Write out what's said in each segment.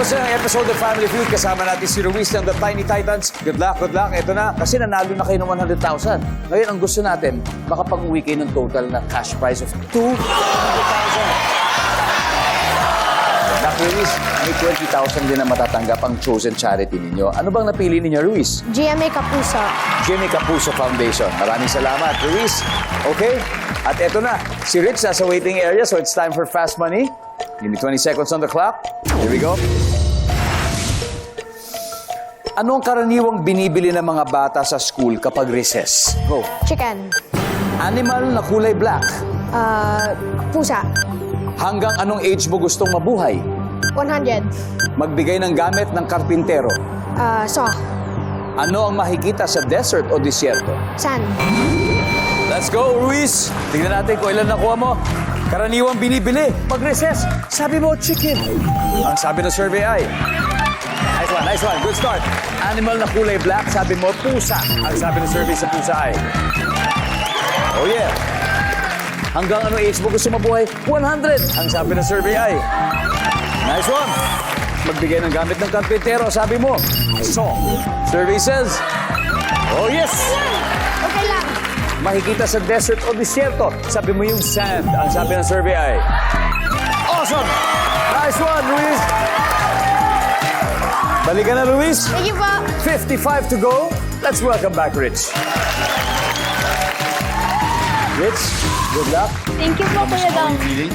Natapos na ang episode of Family Feud. Kasama natin si Ruiz ng The Tiny Titans. Good luck, good luck. Ito na. Kasi nanalo na kayo ng 100,000. Ngayon, ang gusto natin, makapag-uwi kayo ng total na cash prize of 200,000. Good luck, Ruiz. May 20,000 din na matatanggap ang chosen charity ninyo. Ano bang napili ninyo, Ruiz? GMA Kapuso. Jimmy Capuso Foundation. Maraming salamat, Luis. Okay? At eto na, si Rich nasa waiting area, so it's time for Fast Money. Give me 20 seconds on the clock. Here we go. Ano ang karaniwang binibili ng mga bata sa school kapag recess? Go. Chicken. Animal na kulay black. Uh, pusa. Hanggang anong age mo gustong mabuhay? 100. Magbigay ng gamit ng karpintero. Uh, saw. Ano ang makikita sa desert o disyerto? Sand. Let's go, Ruiz! Tingnan natin kung ilan nakuha mo. Karaniwang binibili. Pag recess, sabi mo, chicken. Ang sabi ng survey ay... Nice one, nice one. Good start. Animal na kulay black, sabi mo, pusa. Ang sabi ng survey sa pusa ay... Oh yeah. Hanggang ano age mo gusto mabuhay? 100. Ang sabi ng survey ay... Nice one. Magbigay ng gamit ng karpintero, sabi mo, saw. Survey says... Oh yes. Makikita sa desert o disyerto. Sabi mo yung sand. Ang sabi ng survey ay... Awesome! Nice one, Luis! Balikan na, Luis. Thank you po. 55 to go. Let's welcome back Rich. Rich, good luck. Thank you po, Kuya Dong. feeling?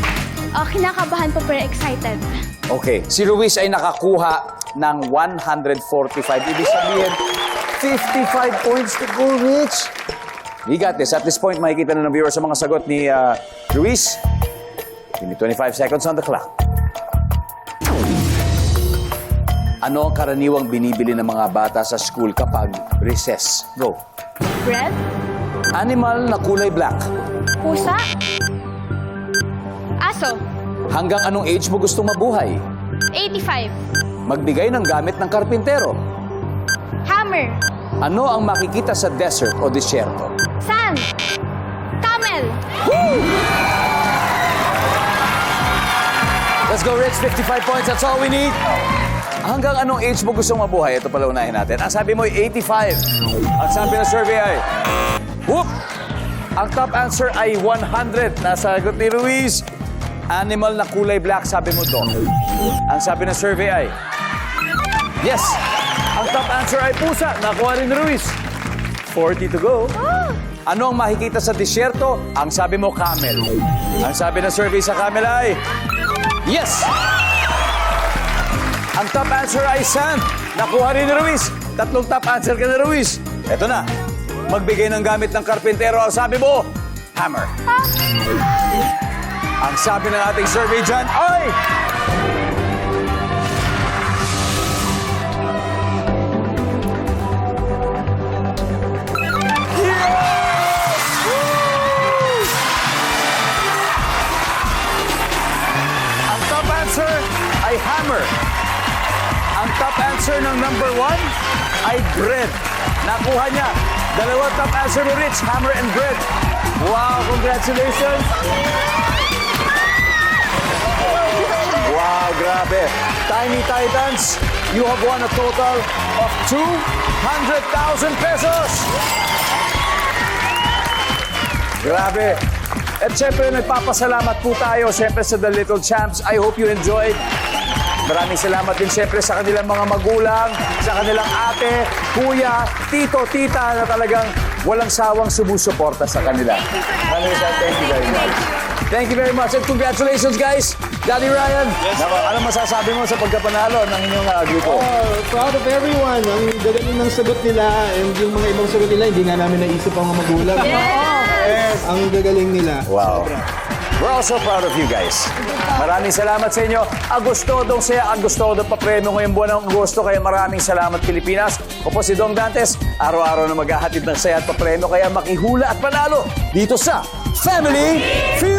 Oh, kinakabahan po pero excited. Okay, si Luis ay nakakuha ng 145. Ibig sabihin, 55 points to go, Rich. We got this. At this point, makikita na ng viewers sa mga sagot ni uh, Luis. Give me 25 seconds on the clock. Ano ang karaniwang binibili ng mga bata sa school kapag recess? Go. Bread? Animal na kulay black. Pusa? Aso? Hanggang anong age mo gustong mabuhay? 85. Magbigay ng gamit ng karpintero. Hammer? Ano ang makikita sa desert o disyerto? Sand? Camel? Let's go, Rich. 55 points. That's all we need. Hanggang anong age mo gustong mabuhay? Ito pala unahin natin. Ang sabi mo ay 85. Ang sabi ng survey ay... Whoop! Ang top answer ay 100. Nasagot ni Ruiz. Animal na kulay black, sabi mo to. Ang sabi ng survey ay... Yes! Ang top answer ay pusa. Nakuha rin ni Ruiz. 40 to go. Ano ang makikita sa disyerto? Ang sabi mo, camel. Ang sabi ng survey sa camel ay... Yes! Ang top answer ay sand. Nakuha rin ni Ruiz. Tatlong top answer ka na, Ruiz. Eto na. Magbigay ng gamit ng karpintero. Ang sabi mo, hammer. Ang sabi ng ating survey dyan ay... ay hammer. Ang top answer ng number one ay bread. Nakuha niya. Dalawa top answer ni Rich, hammer and bread. Wow, congratulations! Wow, grabe. Tiny Titans, you have won a total of 200,000 pesos! Grabe. At syempre, nagpapasalamat po tayo syempre sa The Little Champs. I hope you enjoyed. Maraming salamat din syempre sa kanilang mga magulang, sa kanilang ate, kuya, tito, tita na talagang walang sawang sumusuporta sa kanila. Maraming salamat. Thank you very much. Thank you very much and congratulations guys! Daddy Ryan, yes, ano masasabi mo sa pagkapanalo ng inyong uh, grupo? Oh, proud of everyone. Ang gagaling ng sagot nila and yung mga ibang sagot nila, hindi nga namin naisip ang mga magulang. Yes! Ang gagaling nila. Wow. We're also proud of you guys. Maraming salamat sa inyo. Agosto, dong saya Agosto, dong papremyo ngayong buwan ng Agosto. Kaya maraming salamat Pilipinas. Ako po si Dong Dantes. Araw-araw na maghahatid ng saya at papremyo. Kaya makihula at panalo dito sa Family Feud!